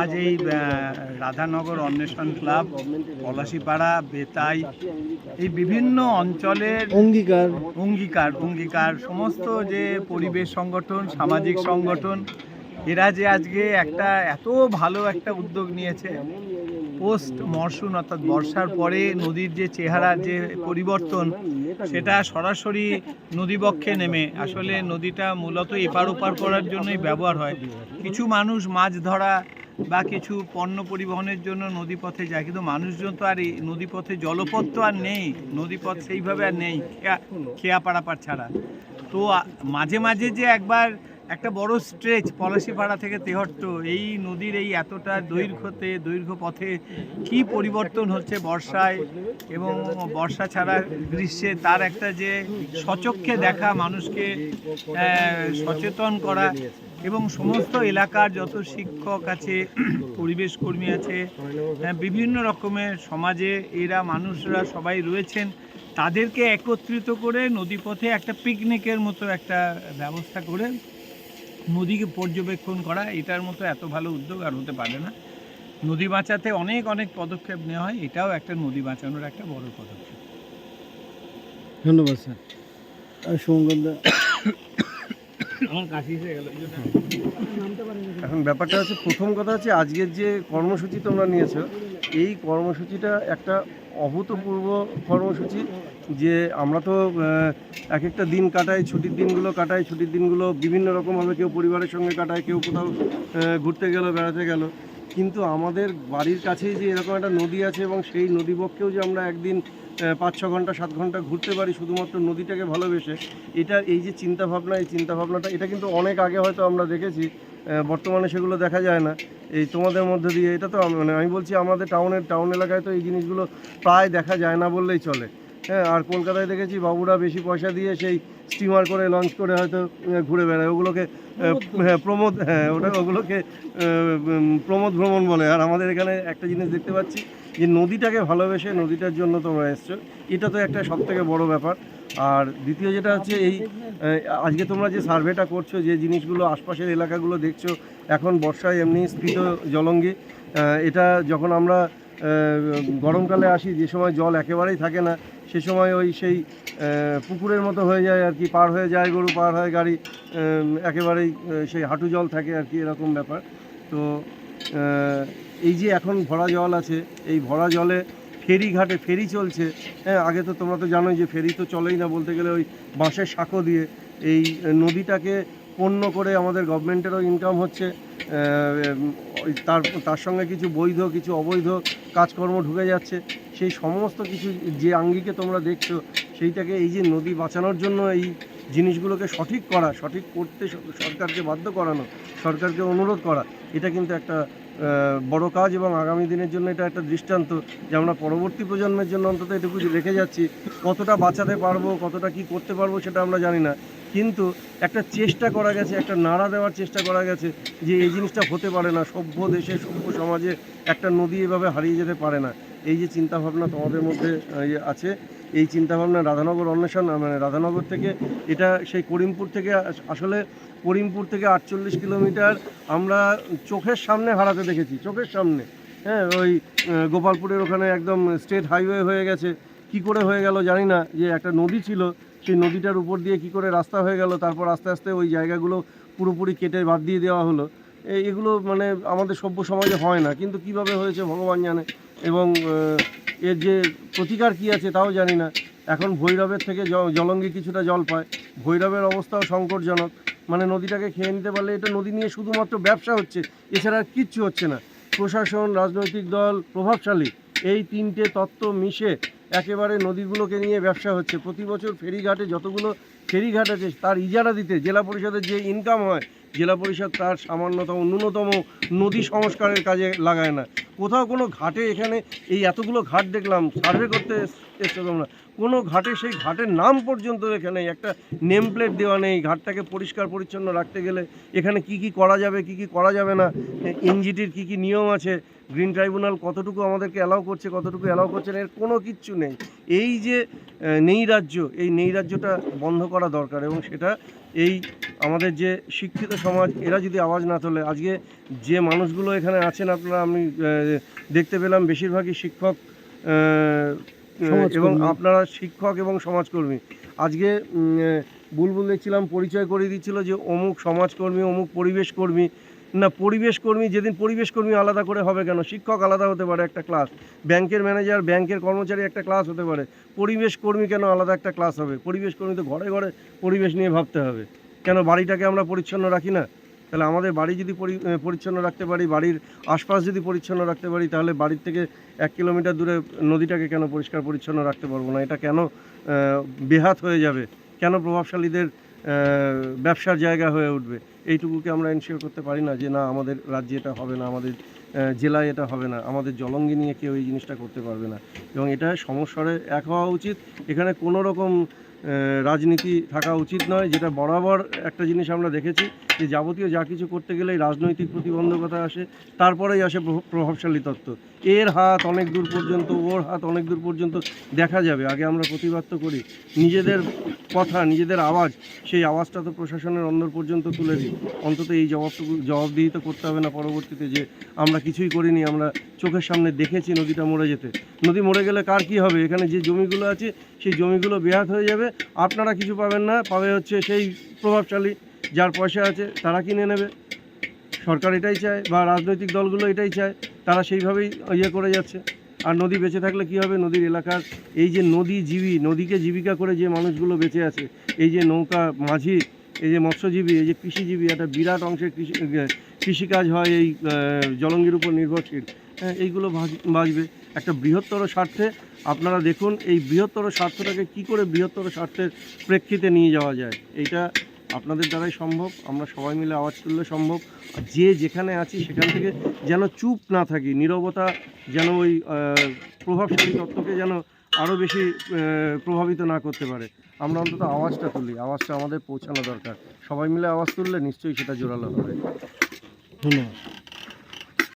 আজ এই রাধানগর অন্বেষণ ক্লাব পলাশিপাড়া বেতাই এই বিভিন্ন অঞ্চলের অঙ্গীকার। অঙ্গীকার অঙ্গীকার সমস্ত যে পরিবেশ সংগঠন সামাজিক সংগঠন এরা যে আজকে একটা এত ভালো একটা উদ্যোগ নিয়েছে পোস্ট মরশুম অর্থাৎ বর্ষার পরে নদীর যে চেহারা যে পরিবর্তন, সেটা সরাসরি নদীবক্ষে নেমে। আসলে নদীটা মূলত এপার ওপার করার জন্যই ব্যবহার হয়। কিছু মানুষ মাছ ধরা বা কিছু পণ্য পরিবহনের জন্য নদীপথে যায়, কিন্তু মানুষজন তো আর এই নদীপথে জলপথ তো আর নেই। নদীপথ সেইভাবে আর নেই, খেয়া পাড়াপার ছাড়া। তো মাঝে মাঝে যে একবার একটা বড় স্ট্রেচ পলাশিপাড়া থেকে তেহট্ট। এই নদীর এই এতটা দৈর্ঘ্যতে দৈর্ঘ্য পথে কি পরিবর্তন হচ্ছে বর্ষায় এবং বর্ষা ছাড়া গ্রীষ্মে? তার একটা যে সচক্ষে দেখা মানুষকে সচেতন করা এবং সমস্ত এলাকার যত শিক্ষক আছে, পরিবেশ কর্মী আছে বিভিন্ন রকমের সমাজে এরা, মানুষরা সবাই রয়েছেন। তাদেরকে একত্রিত করে নদীপথে একটা পিকনিকের মতো একটা ব্যবস্থা করে নদীকে পর্যবেক্ষণ করা এটার মতো এত ভালো উদ্যোগ আর হতে পারে না। নদী বাঁচাতে অনেক অনেক পদক্ষেপ নেওয়া হয় এটাও একটা নদী বাঁচানোর একটা বড় পদক্ষেপ। ধন্যবাদ স্যার। এখন ব্যাপারটা হচ্ছে প্রথম কথা হচ্ছে আজকের যে কর্মসূচি তোমরা নিয়েছো এই কর্মসূচিটা একটা অভূতপূর্ব কর্মসূচি যে আমরা তো এক একটা দিন কাটাই, ছুটির দিনগুলো কাটাই, ছুটির দিনগুলো বিভিন্ন রকমভাবে কেউ পরিবারের সঙ্গে কাটায়, কেউ কোথাও ঘুরতে গেল, বেড়াতে গেল। কিন্তু আমাদের বাড়ির কাছেই যে এরকম একটা নদী আছে এবং সেই নদীবক্ষেও যে আমরা একদিন পাঁচ ছ ঘণ্টা, সাত ঘণ্টা ঘুরতে পারি শুধুমাত্র নদীটাকে ভালোবেসে এটা এই যে চিন্তাভাবনা, এই চিন্তাভাবনাটা, এটা কিন্তু অনেক আগে হয়তো আমরা দেখেছি। বর্তমানে সেগুলো দেখা যায় না। এই তোমাদের মধ্যে দিয়ে, এটা তো মানে আমি বলছি আমাদের টাউনের টাউন এলাকায় তো এই জিনিসগুলো প্রায় দেখা যায় না বললেই চলে। হ্যাঁ আর কলকাতায় দেখেছি বাবুরা বেশি পয়সা দিয়ে সেই স্টিমার করে লঞ্চ করে হয়তো ঘুরে বেড়ায়। ওগুলোকে হ্যাঁ প্রমোদ হ্যাঁ ওটা ওগুলোকে প্রমোদ ভ্রমণ বলে। আর আমাদের এখানে একটা জিনিস দেখতে পাচ্ছি যে নদীটাকে ভালোবেসে নদীটার জন্য তোমরা এসছো। এটা তো একটা সব থেকে বড় ব্যাপার। আর দ্বিতীয় যেটা হচ্ছে এই আজকে তোমরা যে সার্ভেটা করছ যে জিনিসগুলো আশপাশের এলাকাগুলো দেখছ এখন বর্ষায় এমনি স্ফীত জলঙ্গি এটা যখন আমরা গরমকালে আসি, যে সময় জল একেবারেই থাকে না, সে সময় ওই সেই পুকুরের মতো হয়ে যায় আর কি, পার হয়ে যায় গরু, পার হয় গাড়ি একেবারেই সেই হাঁটু জল থাকে আর কি, এরকম ব্যাপার। তো এই যে এখন ভরা জল আছে, এই ভরা জলে ফেরি ঘাটে ফেরি চলছে হ্যাঁ আগে তো তোমরা তো জানোই যে ফেরি তো চলেই না বলতে গেলে ওই বাঁশের সাঁকো দিয়ে, এই নদীটাকে পণ্য করে আমাদের গভর্নমেন্টেরও ইনকাম হচ্ছে তার তার সঙ্গে কিছু বৈধ, কিছু অবৈধ কাজকর্ম ঢুকে যাচ্ছে। সেই সমস্ত কিছু যে আঙ্গিকে তোমরা দেখছ, সেইটাকে এই যে নদী বাঁচানোর জন্য এই জিনিসগুলোকে সঠিক করা, সঠিক করতে সরকারকে বাধ্য করানো, সরকারকে অনুরোধ করা, এটা কিন্তু একটা বড় কাজ এবং আগামী দিনের জন্য এটা একটা দৃষ্টান্ত যে আমরা পরবর্তী প্রজন্মের জন্য অন্তত এটুকু রেখে যাচ্ছি। কতটা বাঁচাতে পারব, কতটা কি করতে পারব সেটা আমরা জানি না। কিন্তু একটা চেষ্টা করা গেছে, একটা নাড়া দেওয়ার চেষ্টা করা গেছে যে এই জিনিসটা হতে পারে না। সভ্য দেশে, সভ্য সমাজে একটা নদী এভাবে হারিয়ে যেতে পারে না। এই যে চিন্তাভাবনা তোমাদের মধ্যে ইয়ে আছে, এই চিন্তাভাবনা রাধানগর অন্বেষণ মানে রাধানগর থেকে, এটা সেই করিমপুর থেকে আস- আসলে করিমপুর থেকে আটচল্লিশ কিলোমিটার আমরা চোখের সামনে হারাতে দেখেছি, চোখের সামনে। হ্যাঁ ওই গোপালপুরের ওখানে একদম স্টেট হাইওয়ে হয়ে গেছে। কি করে হয়ে গেল জানি না, যে একটা নদী ছিল সেই নদীটার উপর দিয়ে কি করে রাস্তা হয়ে গেল, তারপর আস্তে আস্তে ওই জায়গাগুলো পুরোপুরি কেটে বাদ দিয়ে দেওয়া হলো। এগুলো মানে আমাদের সভ্য সমাজে হয় না, কিন্তু কীভাবে হয়েছে ভগবান জানে। এবং এর যে প্রতিকার কি আছে তাও জানি না। এখন ভৈরবের থেকে জলঙ্গি কিছুটা জল পায়। ভৈরবের অবস্থাও সংকটজনক। মানে নদীটাকে খেয়ে নিতে পারলে এটা নদী নিয়ে শুধুমাত্র ব্যবসা হচ্ছে, এছাড়া আর কিচ্ছু হচ্ছে না। প্রশাসন, রাজনৈতিক দল প্রভাবশালী। এই তিনটে তত্ত্ব মিশে একেবারে নদীগুলোকে নিয়ে ব্যবসা হচ্ছে। প্রতি বছর ফেরিঘাটে যতগুলো ফেরিঘাট আছে, তার ইজারা দিতে জেলা পরিষদের যে ইনকাম হয়, জেলা পরিষদ তার সামান্যতম ন্যূনতম নদী সংস্কারের কাজে লাগায় না। কোথাও কোনো ঘাটে এখানে এই এতগুলো ঘাট দেখলাম সার্ভে করতে এস- এসছো তোমরা। কোনো ঘাটে সেই ঘাটের নাম পর্যন্ত এখানে একটা নেম প্লেট দেওয়া নেই। ঘাটটাকে পরিষ্কার পরিচ্ছন্ন রাখতে গেলে এখানে কি কি করা যাবে, কি কি করা যাবে না এনজিটির কি কি নিয়ম আছে গ্রিন ট্রাইব্যুনাল কতটুকু আমাদেরকে অ্যালাউ করছে, কতটুকু অ্যালাউ করছে না, এর কোনো কিচ্ছু নেই। এই যে নেই রাজ্য, এই নেই রাজ্যটা বন্ধ করা দরকার এবং সেটা এই আমাদের যে শিক্ষিত সমাজ, এরা যদি আওয়াজ না তোলে, আজকে যে মানুষগুলো এখানে আছেন আপনারা, আমি দেখতে পেলাম বেশিরভাগই শিক্ষক এবং আপনারা শিক্ষক এবং সমাজকর্মী। আজকে বুলবুল দেখছিলাম পরিচয় করে দিচ্ছিল যে অমুক সমাজকর্মী অমুক পরিবেশ কর্মী না পরিবেশ কর্মী যেদিন পরিবেশ কর্মী আলাদা করে হবে কেন? শিক্ষক আলাদা হতে পারে একটা ক্লাস। ব্যাংকের ম্যানেজার ব্যাংকের কর্মচারী একটা ক্লাস হতে পারে। পরিবেশ কর্মী কেন আলাদা একটা ক্লাস হবে? পরিবেশ কর্মী তো ঘরে ঘরে পরিবেশ নিয়ে ভাবতে হবে। কেন বাড়িটাকে আমরা পরিচ্ছন্ন রাখি না? তাহলে আমাদের বাড়ি যদি পরি- পরিচ্ছন্ন রাখতে পারি, বাড়ির আশপাশ যদি পরিচ্ছন্ন রাখতে পারি, তাহলে বাড়ির থেকে এক কিলোমিটার দূরে নদীটাকে কেন পরিষ্কার পরিচ্ছন্ন রাখতে পারব না? এটা কেন বেহাত হয়ে যাবে? কেন প্রভাবশালীদের ব্যবসার জায়গা হয়ে উঠবে? এইটুকুকে আমরা এনশিওর করতে পারি না যে না, আমাদের রাজ্যে এটা হবে না, আমাদের জেলায় এটা হবে না, আমাদের জলঙ্গি নিয়ে কেউ এই জিনিসটা করতে পারবে না। এবং এটা সমস্যারে এক হওয়া উচিত। এখানে কোনো রকম রাজনীতি থাকা উচিত নয়, যেটা বরাবর একটা জিনিস আমরা দেখেছি, যে যাবতীয় যা কিছু করতে গেলেই রাজনৈতিক প্রতিবন্ধকতা আসে, তারপরেই আসে প্রভ- প্রভাবশালী তত্ত্ব। এর হাত অনেক দূর পর্যন্ত, ওর হাত অনেক দূর পর্যন্ত দেখা যাবে। আগে আমরা প্রতিবাদ তো করি। নিজেদের কথা, নিজেদের আওয়াজ, সেই আওয়াজটা তো প্রশাসনের অন্দর পর্যন্ত তুলে দিই। অন্তত এই জবাবটুকু জবাবদিহি তো করতে হবে না পরবর্তীতে, যে আমরা কিছুই করিনি, আমরা চোখের সামনে দেখেছি নদীটা মরে যেতে। নদী মরে গেলে কার কি হবে? এখানে যে জমিগুলো আছে, সেই জমিগুলো বেহাত হয়ে যাবে আপনারা কিছু পাবেন না, পাবে হচ্ছে সেই প্রভাবশালী যার পয়সা আছে তারা কিনে নেবে। সরকার এটাই চায় বা রাজনৈতিক দলগুলো এটাই চায়, তারা সেইভাবেই ইয়ে করে যাচ্ছে। আর নদী বেঁচে থাকলে কি হবে? নদীর এলাকার এই যে নদী জীবী নদীকে জীবিকা করে যে মানুষগুলো বেঁচে আছে, এই যে নৌকা মাঝি, এই যে মৎস্যজীবী, এই যে কৃষিজীবী, একটা বিরাট অংশের কৃষি কৃষিকাজ হয়, এই জলঙ্গির উপর নির্ভরশীল হ্যাঁ এইগুলো বাঁচ- বাঁচবে একটা বৃহত্তর স্বার্থে আপনারা দেখুন, এই বৃহত্তর স্বার্থটাকে কি করে বৃহত্তর স্বার্থের প্রেক্ষিতে নিয়ে যাওয়া যায়, এইটা আপনাদের দ্বারাই সম্ভব, আমরা সবাই মিলে আওয়াজ তুললে সম্ভব। যে যেখানে আছি, সেখান থেকে যেন চুপ না থাকি, নীরবতা যেন ওই প্রভাবশালী তত্ত্বকে যেন আরও বেশি প্রভাবিত না করতে পারে। আমরা অন্তত আওয়াজটা তুলি, আওয়াজটা আমাদের পৌঁছানো দরকার। সবাই মিলে আওয়াজ তুললে নিশ্চয়ই সেটা জোরালো হবে। ধন্যবাদ